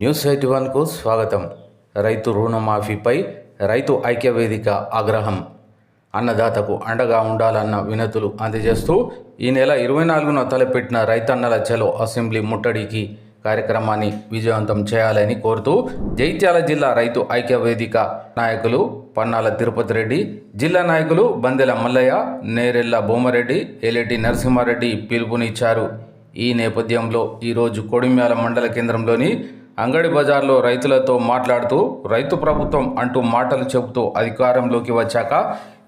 News eighty వన్కు స్వాగతం. రైతు రుణమాఫీపై రైతు ఐక్యవేదిక ఆగ్రహం. అన్నదాతకు అండగా ఉండాలన్న వినతులు అందజేస్తూ ఈ నెల ఇరవై నాలుగున తలపెట్టిన రైతన్నల చలో అసెంబ్లీ ముట్టడికి కార్యక్రమాన్ని విజయవంతం చేయాలని కోరుతూ జైత్యాల జిల్లా రైతు ఐక్యవేదిక నాయకులు పన్నాల తిరుపతి రెడ్డి జిల్లా నాయకులు బందెల మల్లయ్య నేరెళ్ళ బొమ్మరెడ్డి ఎలెటి నరసింహారెడ్డి పిలుపునిచ్చారు. ఈ నేపథ్యంలో ఈరోజు కొడిమ్యాల మండల కేంద్రంలోని అంగడి బజార్లో రైతులతో మాట్లాడుతూ రైతు ప్రభుత్వం అంటూ మాటలు చెబుతూ అధికారంలోకి వచ్చాక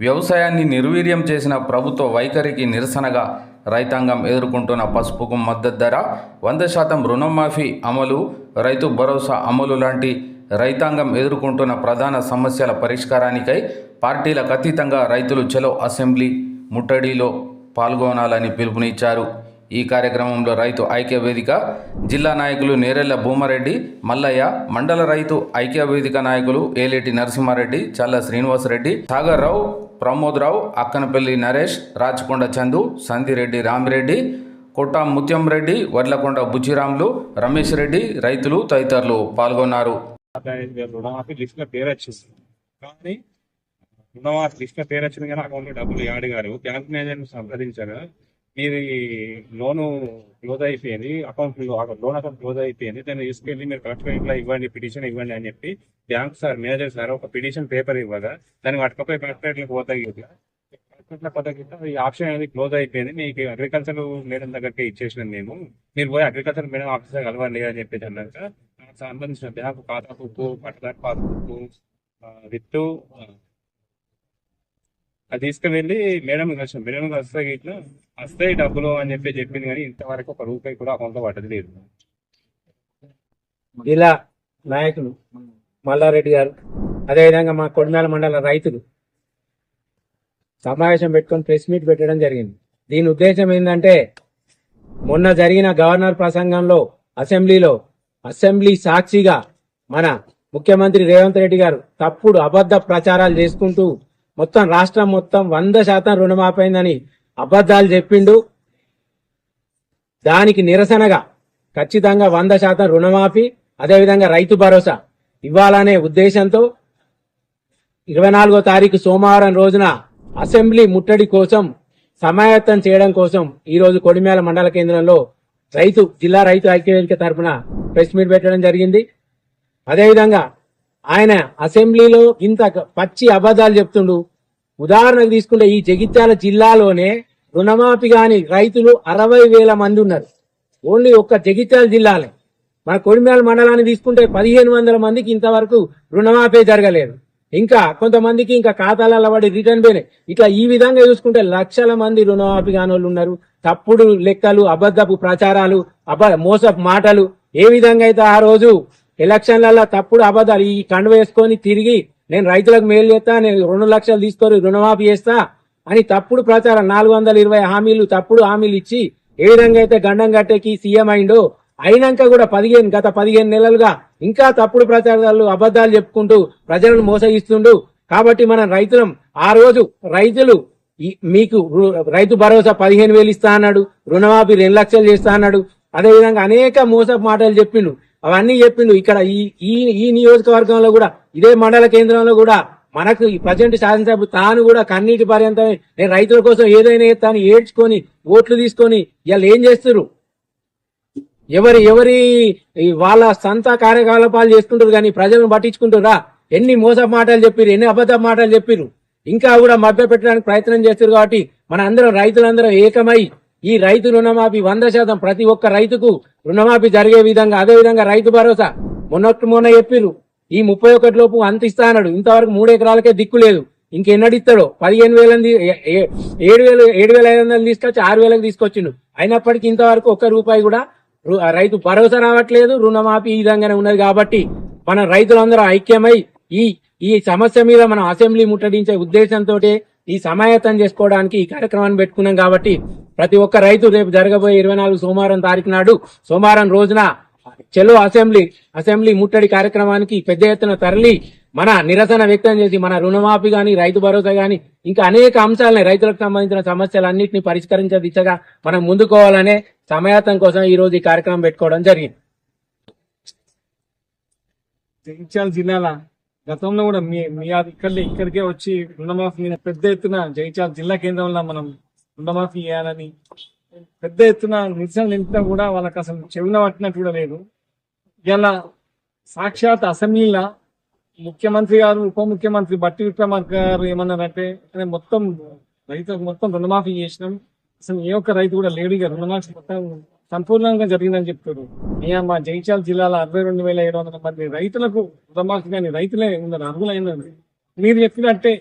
వ్యవసాయాన్ని నిర్వీర్యం చేసిన ప్రభుత్వ వైఖరికి నిరసనగా రైతాంగం ఎదుర్కొంటున్న పసుపుకు మద్దతు ధర వంద శాతం రుణమాఫీ అమలు రైతు భరోసా అమలు లాంటి రైతాంగం ఎదుర్కొంటున్న ప్రధాన సమస్యల పరిష్కారానికై పార్టీలకు అతీతంగా రైతులు చలో అసెంబ్లీ ముట్టడిలో పాల్గొనాలని పిలుపునిచ్చారు. ఈ కార్యక్రమంలో రైతు ఐక్య వేదిక జిల్లా నాయకులు నేరెళ్ళ భూమారెడ్డి మల్లయ్య మండల రైతు ఐక్య వేదిక నాయకులు ఏలేటి నరసింహారెడ్డి చల్ల శ్రీనివాసరెడ్డి సాగర్ రావు ప్రమోద్ రావు అక్కనపల్లి నరేష్ రాచకొండ చందు సంధిరెడ్డి రామిరెడ్డి కొట్టా ముత్యం రెడ్డి వడ్లకొండ బుచ్చిరాములు రమేష్ రెడ్డి రైతులు తదితరులు పాల్గొన్నారు. రుణమాఫీ లిస్ట్ పేరు వచ్చింది కానీ రుణమాఫీ లిస్ట్ పేరు వచ్చింది కానీ డబ్బులు యాడ్ గారు బ్యాంక్ మేనేజర్ సంప్రదించారు. మీది లోను క్లోజ్ అయిపోయింది అకౌంట్ లోన్ అకౌంట్ క్లోజ్ అయిపోయింది దాన్ని తీసుకెళ్ళి మీరు కలెక్టర్ ఇట్లా ఇవ్వండి పిటిషన్ ఇవ్వండి అని చెప్పి బ్యాంక్ సార్ మేనేజర్ సార్ ఒక పిటిషన్ పేపర్ ఇవ్వగా దాన్ని పట్టుకపోయి కలెక్టరేట్లకు పోతాయి ఇట్లా కలెక్టరేట్ల పోతాయి ఈ ఆప్షన్ అనేది క్లోజ్ అయిపోయింది మీకు అగ్రికల్చర్ మేడం దగ్గరికి ఇచ్చేసినాం మేము. మీరు పోయి అగ్రికల్చర్ మేడం ఆఫీసర్ కలవండి అని చెప్పేసి అన్నాక సంబంధించిన బ్యాంకు ఖాతా బుక్ పట్టదారి పాస్ బుక్ విత్ అది తీసుకువెళ్ళి మేడం కలిసాం మేడం వస్తే ఇట్లా వస్తాయి డబ్బులు అని చెప్పి చెప్పింది కానీ ఇంతవరకు ఒక రూపాయి కూడా అకౌంట్లో పడ్డది లేదు. ఇలా నాయకులు మల్లారెడ్డి గారు అదేవిధంగా మా కొడిమేల మండల రైతులు సమావేశం పెట్టుకొని ప్రెస్ మీట్ పెట్టడం జరిగింది. దీని ఉద్దేశం ఏంటంటే మొన్న జరిగిన గవర్నర్ ప్రసంగంలో అసెంబ్లీలో అసెంబ్లీ సాక్షిగా మన ముఖ్యమంత్రి రేవంత్ రెడ్డి గారు తప్పుడు అబద్ధ ప్రచారాలు చేసుకుంటూ మొత్తం రాష్ట్రం మొత్తం వంద శాతం రుణమాపైందని అబద్ధాలు చెప్పిండు. దానికి నిరసనగా ఖచ్చితంగా వంద శాతం రుణమాఫీ అదేవిధంగా రైతు భరోసా ఇవ్వాలనే ఉద్దేశంతో ఇరవై నాలుగో తారీఖు సోమవారం రోజున అసెంబ్లీ ముట్టడి కోసం సమాయత్తం చేయడం కోసం ఈ రోజు కొడిమేల మండల కేంద్రంలో రైతు జిల్లా రైతు ఐక్యవేదిక తరఫున ప్రెస్ మీట్ పెట్టడం జరిగింది. అదేవిధంగా ఆయన అసెంబ్లీలో ఇంత పచ్చి అబద్ధాలు చెప్తుండు. ఉదాహరణకు తీసుకుంటే ఈ జగిత్యాల జిల్లాలోనే రుణమాఫీ గాని రైతులు అరవై వేల మంది ఉన్నారు. ఓన్లీ ఒక్క జగిత్యాల జిల్లాలే. మన కొడిమేల మండలాన్ని తీసుకుంటే పదిహేను వందల మందికి ఇంతవరకు రుణమాఫీ జరగలేదు. ఇంకా కొంతమందికి ఇంకా ఖాతాలలో పడి రిటర్న్ పేనే ఇట్లా ఈ విధంగా చూసుకుంటే లక్షల మంది రుణమాఫీ కాని వాళ్ళు ఉన్నారు. తప్పుడు లెక్కలు అబద్ధపు ప్రచారాలు అబ మోసపు మాటలు ఏ విధంగా అయితే ఆ రోజు ఎలక్షన్లలో తప్పుడు అబద్ధాలు ఈ కండు వేసుకొని తిరిగి నేను రైతులకు మేలు చేస్తా నేను రెండు లక్షలు తీసుకొని రుణమాఫీ చేస్తా అని తప్పుడు ప్రచారం నాలుగు వందల ఇరవై హామీలు తప్పుడు హామీలు ఇచ్చి ఏ విధంగా అయితే గండం కట్టేకి సీఎం అయిండో అయినాక కూడా పదిహేను గత పదిహేను నెలలుగా ఇంకా తప్పుడు ప్రచారాలు అబద్ధాలు చెప్పుకుంటూ ప్రజలను మోసగిస్తుండు. కాబట్టి మనం రైతులం ఆ రోజు రైతులు మీకు రైతు భరోసా పదిహేను వేలు ఇస్తా అన్నాడు రుణమాఫీ రెండు లక్షలు చేస్తా అన్నాడు. అదేవిధంగా అనేక మోసపు మాటలు చెప్పిండు అవన్నీ చెప్పిండు. ఇక్కడ ఈ ఈ ఈ నియోజకవర్గంలో కూడా ఇదే మండల కేంద్రంలో కూడా మనకు ఈ ప్రజెంట్ శాసనసభ తాను కూడా కన్నీటి పర్యంతమే. నేను రైతుల కోసం ఏదైనా తాను ఏడ్చుకొని ఓట్లు తీసుకొని ఇవాళ ఏం చేస్తారు ఎవరి ఎవరి వాళ్ళ సంత కార్యకలాపాలు చేసుకుంటారు కానీ ప్రజలను పట్టించుకుంటారా ఎన్ని మోస మాటలు చెప్పిర్రు ఎన్ని అబద్ధ మాటలు చెప్పిర్రు? ఇంకా కూడా మభ్య పెట్టడానికి ప్రయత్నం చేస్తారు కాబట్టి మన అందరం రైతులందరం ఏకమై ఈ రైతు రుణమాఫీ వంద శాతం ప్రతి ఒక్క రైతుకు రుణమాఫీ జరిగే విధంగా అదే విధంగా రైతు భరోసా. మొన్నట్టు మొన్న చెప్పిర్రు. ఈ ముప్పై ఒకటి లోపు అంతిస్తా అన్నాడు. ఇంతవరకు మూడు ఎకరాలకే దిక్కు లేదు. ఇంకెన్నడిస్తాడో? పదిహేను వేలని ఏడు వేలు ఏడు వేల ఐదు వందలు తీసుకొచ్చి ఆరు వేలకు తీసుకొచ్చిండు. అయినప్పటికీ ఇంతవరకు ఒక్క రూపాయి కూడా రైతు భరోసా రావట్లేదు. రుణమాఫీ ఈ విధంగానే ఉన్నది కాబట్టి మన రైతులందరూ ఐక్యమై ఈ ఈ సమస్య మీద మనం అసెంబ్లీ ముట్టడించే ఉద్దేశంతో ఈ సమాయత్తం చేసుకోవడానికి ఈ కార్యక్రమాన్ని పెట్టుకున్నాం కాబట్టి ప్రతి ఒక్క రైతు రేపు జరగబోయే ఇరవై నాలుగు సోమవారం తారీఖు నాడు సోమవారం రోజున చెలో అసెంబ్లీ అసెంబ్లీ ముట్టడి కార్యక్రమానికి పెద్ద ఎత్తున తరలి మన నిరసన వ్యక్తం చేసి మన రుణమాఫీ గాని రైతు భరోసా గాని ఇంకా అనేక అంశాలని రైతులకు సంబంధించిన సమస్యలన్నింటినీ పరిష్కరించే దిశగా మనం ముందుకోవాలనే సమయాతం కోసం ఈ రోజు ఈ కార్యక్రమం పెట్టుకోవడం జరిగింది. జగిత్యాల జిల్లాల గతంలో కూడా మీ మీ ఇక్కడే ఇక్కడికే వచ్చి రుణమాఫీ మీద పెద్ద ఎత్తున జగిత్యాల జిల్లా కేంద్రంలో మనం రుణమాఫీ చేయాలని పెద్ద ఎత్తున నిరసన నింపినా కూడా వాళ్ళకి అసలు చెవిన పట్టినట్టు కూడా లేదు ఇలా సాక్షాత్ అసెంబ్లీలో ముఖ్యమంత్రి గారు ఉప ముఖ్యమంత్రి బట్టి విక్రమార్క గారు ఏమన్నారంటే మొత్తం రైతులకు మొత్తం రుణమాఫీ చేసినాం. అసలు ఏ ఒక్క రైతు కూడా లేడీగా రుణమాఫీ మొత్తం సంపూర్ణంగా జరిగిందని చెప్తారు అయ్యా మా జగిత్యాల జిల్లాలో అరవై రెండు వేల ఏడు వందల మంది రైతులకు రుణమాఫీ కానీ రైతులే ఉన్నారు. అర్హులైనది మీరు చెప్పినట్టే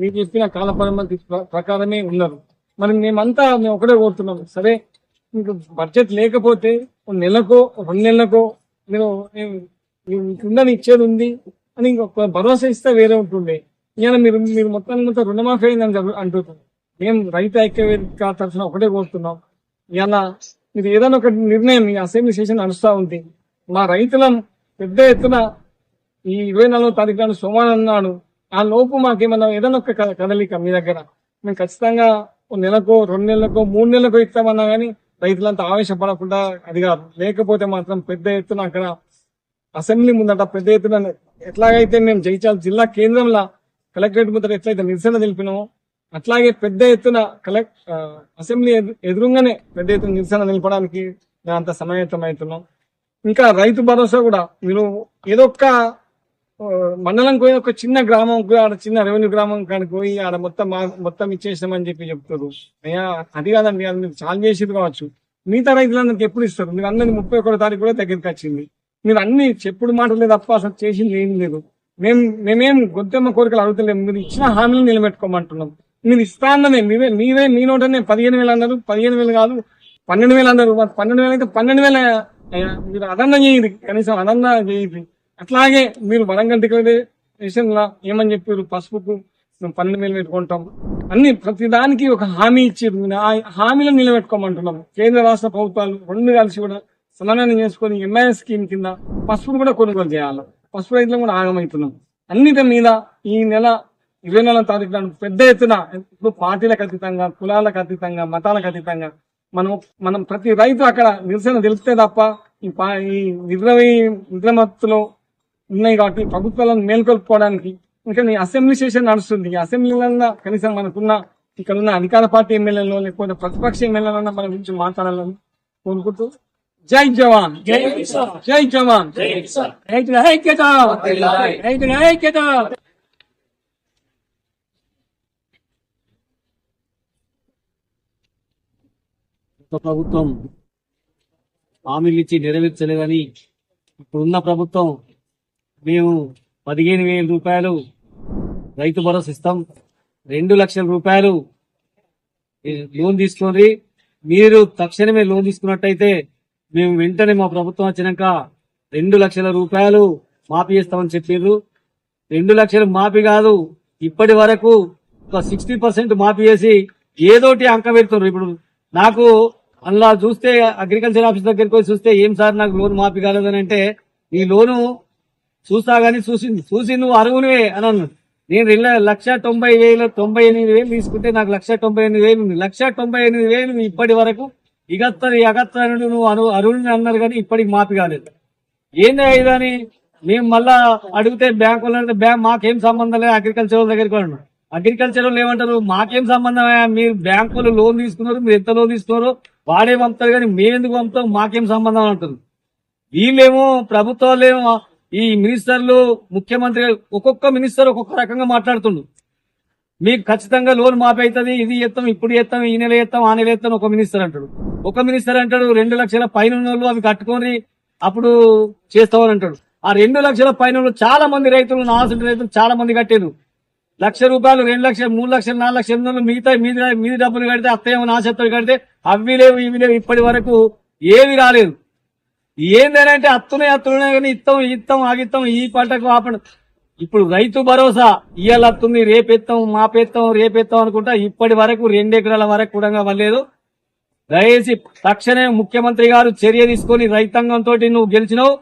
మీరు చెప్పిన కాల పరిమితి ప్రకారమే ఉన్నారు. మరి మేమంతా మేము ఒకటే కోరుతున్నాం. సరే మీకు బడ్జెట్ లేకపోతే ఒక నెలకో రెండు నెలలకో మీరు ఉందని ఇచ్చేది ఉంది అని ఇంకొక భరోసా ఇస్తే వేరే ఉంటుండే. ఇవాళ మీరు మీరు మొత్తం మొత్తం రుణమాఫీ అయిందని అంటున్నారు. మేము రైతు ఐక్యవేదిక తరఫున ఒకటే కోరుతున్నాం. ఇలా మీరు ఏదైనా ఒక నిర్ణయం మీ అసెంబ్లీ సెషన్ నడుస్తూ ఉంది. మా రైతులం పెద్ద ఎత్తున ఈ ఇరవై నాలుగో తారీఖు నాడు సోమవారం నాడు ఆ లోపు మాకేమన్నా ఏదైనా ఒక క- కదలిక మీ దగ్గర? మేము ఖచ్చితంగా నెలకో రెండు నెలలకో మూడు నెలలకో ఇస్తామన్నా కానీ రైతులంతా ఆవేశపడకుండా అది కాదు లేకపోతే మాత్రం పెద్ద ఎత్తున అక్కడ అసెంబ్లీ ముందట పెద్ద ఎత్తున ఎట్లాగైతే మేము జయించాలి జిల్లా కేంద్రంలో కలెక్టరేట్ ముందర ఎట్లయితే నిరసన తెలిపినామో అట్లాగే పెద్ద ఎత్తున కలెక్ట్ అసెంబ్లీ ఎదురుగానే పెద్ద ఎత్తున నిరసన నిలపడానికి అంత సమాయత్తం అవుతున్నాం ఇంకా రైతు భరోసా కూడా మీరు ఏదో ఒక్క మండలం పోయి ఒక చిన్న గ్రామం ఆడ చిన్న రెవెన్యూ గ్రామం కాడికి పోయి ఆడ మొత్తం మా- మొత్తం ఇచ్చేసామని చెప్పి చెప్తారు అయ్యా అది కాదండి అది మీరు చాలు చేసేది కావచ్చు. మిగతా రైతులందరికి ఎప్పుడు ఇస్తారు? మీరు అందరికి ముప్పై ఒకటో తారీఖు కూడా దగ్గరికి వచ్చింది. మీరు అన్ని చెప్పుడు మాటలే తప్ప అసలు చేసింది ఏం లేదు. మేము మేమేం గొంతెమ్మ కోరికలు అడుగుతలేము మీరు ఇచ్చిన హామీలు నిలబెట్టుకోమంటున్నాం. నేను ఇస్తా అన్నదే మీరే మీరే మీ నోటనే పదిహేను వేలు అన్నారు. పదిహేను వేలు కాదు పన్నెండు వేలు అన్నారు. పన్నెండు వేలు అయితే పన్నెండు వేల. అయ్యా, మీరు అదన్నా చేయదు కనీసం అదన్నా చేయదు అట్లాగే మీరు వరంగల్ డిక్లరేషన్ ఏమని చెప్పారు? పసుపుకు మేము పన్నెండు వేలు పెట్టుకుంటాం. అన్ని ప్రతిదానికి ఒక హామీ ఇచ్చారు. ఆ హామీలను నిలబెట్టుకోమంటున్నాం కేంద్ర రాష్ట్ర ప్రభుత్వాలు రెండు కలిసి కూడా సమన్వయం చేసుకొని ఎంఐఎస్ స్కీమ్ కింద పసుపును కూడా కొనుగోలు చేయాలి. పసుపు రైతులు కూడా ఆగమవుతున్నాం. అన్నిటి మీద ఈ నెల ఇరవై నాలుగో తారీఖు నాడు పెద్ద ఎత్తున ఇప్పుడు పార్టీలకు అతీతంగా కులాలకు అతీతంగా మతాలకు అతీతంగా మనం మనం ప్రతి రైతు అక్కడ నిరసన తెలిపితే తప్ప ఈ ఈ నిద్ర నిద్రమత్తులో ఉన్నాయి కాబట్టి ప్రభుత్వాలను మేల్కొల్పుకోవడానికి ఇంకా ఈ అసెంబ్లీ సెషన్ నడుస్తుంది. ఈ అసెంబ్లీలో కనీసం మనకున్న ఇక్కడ ఉన్న అధికార పార్టీ ఎమ్మెల్యేలు లేకపోతే ప్రతిపక్ష ఎమ్మెల్యేలన్నా మన గురించి మాట్లాడాలని కోరుకుంటూ జై జవాన్. జై జై జవాన్. రైతుల ఐక్యత రైతుల ఐక్యత ప్రభుత్వం హామీలు ఇచ్చి నెరవేర్చలేదని ఇప్పుడున్న ప్రభుత్వం మేము పదిహేను వేల రూపాయలు రైతు భరోసా ఇస్తాం. రెండు లక్షల రూపాయలు లోన్ తీసుకోండి. మీరు తక్షణమే లోన్ తీసుకున్నట్టయితే మేము వెంటనే మా ప్రభుత్వం వచ్చినాక రెండు లక్షల రూపాయలు మాఫీ చేస్తామని చెప్పారు రెండు లక్షలు మాఫీ కాదు ఇప్పటి వరకు ఒక సిక్స్టీ పర్సెంట్ మాఫీ చేసి ఏదోటి అంక పెడుతున్నారు. ఇప్పుడు నాకు అందులో చూస్తే అగ్రికల్చర్ ఆఫీస్ దగ్గరికి పోయి చూస్తే ఏం సార్ నాకు లోన్ మాఫీ కాలేదని అంటే నీ లోను చూస్తా గానీ చూసి చూసి నువ్వు అరువునివే అని అన్నాడు. నేను రెండు లక్ష తొంభై వేల తొంభై ఎనిమిది వేలు తీసుకుంటే నాకు లక్ష తొంభై ఎనిమిది వేలు ఉంది. లక్ష తొంభై ఎనిమిది వేలు ఇప్పటి వరకు ఇగత్తరు అగత్తరు నువ్వు అను అరువుని అన్నారు కానీ ఇప్పటికి మాపి కాలేదు. ఏంది ఇదని మేము మళ్ళా అడిగితే బ్యాంకు బ్యాంక్ మాకేం సంబంధం లేదు అగ్రికల్చర్ వాళ్ళ దగ్గరికి వెళ్ళను అగ్రికల్చర్ ఏమంటారు? మాకేం సంబంధం మీరు బ్యాంకులు లోన్ తీసుకున్నారు మీరు ఎంత లోన్ తీసుకున్నారు వాడే పంపుతారు కానీ మేమెందుకు పంపుతాం? మాకేం సంబంధం అంటారు వీళ్ళేమో ప్రభుత్వాలేమో ఈ మినిస్టర్లు ముఖ్యమంత్రి ఒక్కొక్క మినిస్టర్ ఒక్కొక్క రకంగా మాట్లాడుతుండు. మీకు ఖచ్చితంగా లోన్ మాపైతుంది ఇది చేస్తాం ఇప్పుడు చేస్తాం ఈ నెల ఎత్తాం ఆ నెల ఎత్తాం ఒక మినిస్టర్ అంటాడు. ఒక మినిస్టర్ అంటాడు రెండు లక్షల పైన వాళ్ళు అవి కట్టుకొని అప్పుడు చేస్తామని అంటాడు. ఆ రెండు లక్షల పైన వాళ్ళు చాలా మంది రైతులు నాసిన రైతులు చాలా మంది కట్టారు. లక్ష రూపాయలు రెండు లక్షలు మూడు లక్షలు నాలుగు లక్షలు ఎనిమిది మిగతా మీది మీది డబ్బులు కడితే అత్తయ్య నాశత్తులు కడితే అవి లేవు ఇవి లేవు ఇప్పటి వరకు ఏవి రాలేదు. ఏందనంటే అత్తునే అత్తునే కానీ ఇత్తం ఇత్తం ఆగిత్తం ఈ పంటకు ఆ పంట ఇప్పుడు రైతు భరోసా ఇయ్యాల అత్తుంది రేపెత్తాం మాపెత్తాం రేపెత్తాం అనుకుంటా ఇప్పటి వరకు రెండు ఎకరాల వరకు కూడా వల్లేదు దయచేసి తక్షణమే ముఖ్యమంత్రి గారు చర్య తీసుకొని రైతాంగంతో నువ్వు గెలిచినావు.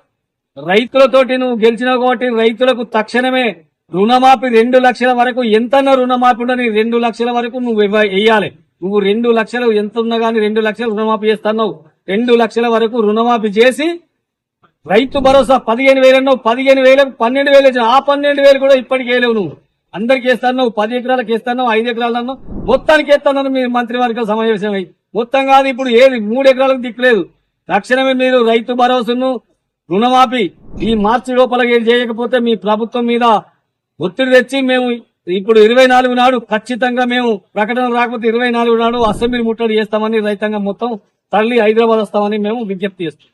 రైతులతోటి నువ్వు గెలిచినావు కాబట్టి రైతులకు తక్షణమే రుణమాఫీ రెండు లక్షల వరకు ఎంతన్న రుణమాఫీ ఉండని రెండు లక్షల వరకు నువ్వు వెయ్యాలి నువ్వు రెండు లక్షలు ఎంత ఉన్నా గానీ రెండు లక్షలు రుణమాఫీ చేస్తున్నావు. రెండు లక్షల వరకు రుణమాఫీ చేసి రైతు భరోసా పదిహేను వేలన్నో పదిహేను వేలకు పన్నెండు వేలు ఇచ్చిన ఆ పన్నెండు వేలు కూడా ఇప్పటికి వేయలేవు నువ్వు. అందరికి వేస్తాను పది ఎకరాలకు వేస్తాను ఐదు ఎకరాలను మొత్తానికి వేస్తాను మీ మంత్రివర్గ సమావేశం అయ్యి మొత్తం కాదు ఇప్పుడు ఏది? మూడు ఎకరాలకు దిక్కులేదు తక్షణమే మీరు రైతు భరోసాను రుణమాఫీ ఈ మార్చి లోపల చేయకపోతే మీ ప్రభుత్వం మీద ఒత్తిడి తెచ్చి మేము ఇప్పుడు ఇరవై నాలుగు నాడు ఖచ్చితంగా మేము ప్రకటన రాకపోతే ఇరవై నాలుగు నాడు అసెంబ్లీ ముట్టడి చేస్తామని రైతాంగం మొత్తం తల్లి హైదరాబాద్ వస్తామని మేము విజ్ఞప్తి చేస్తాం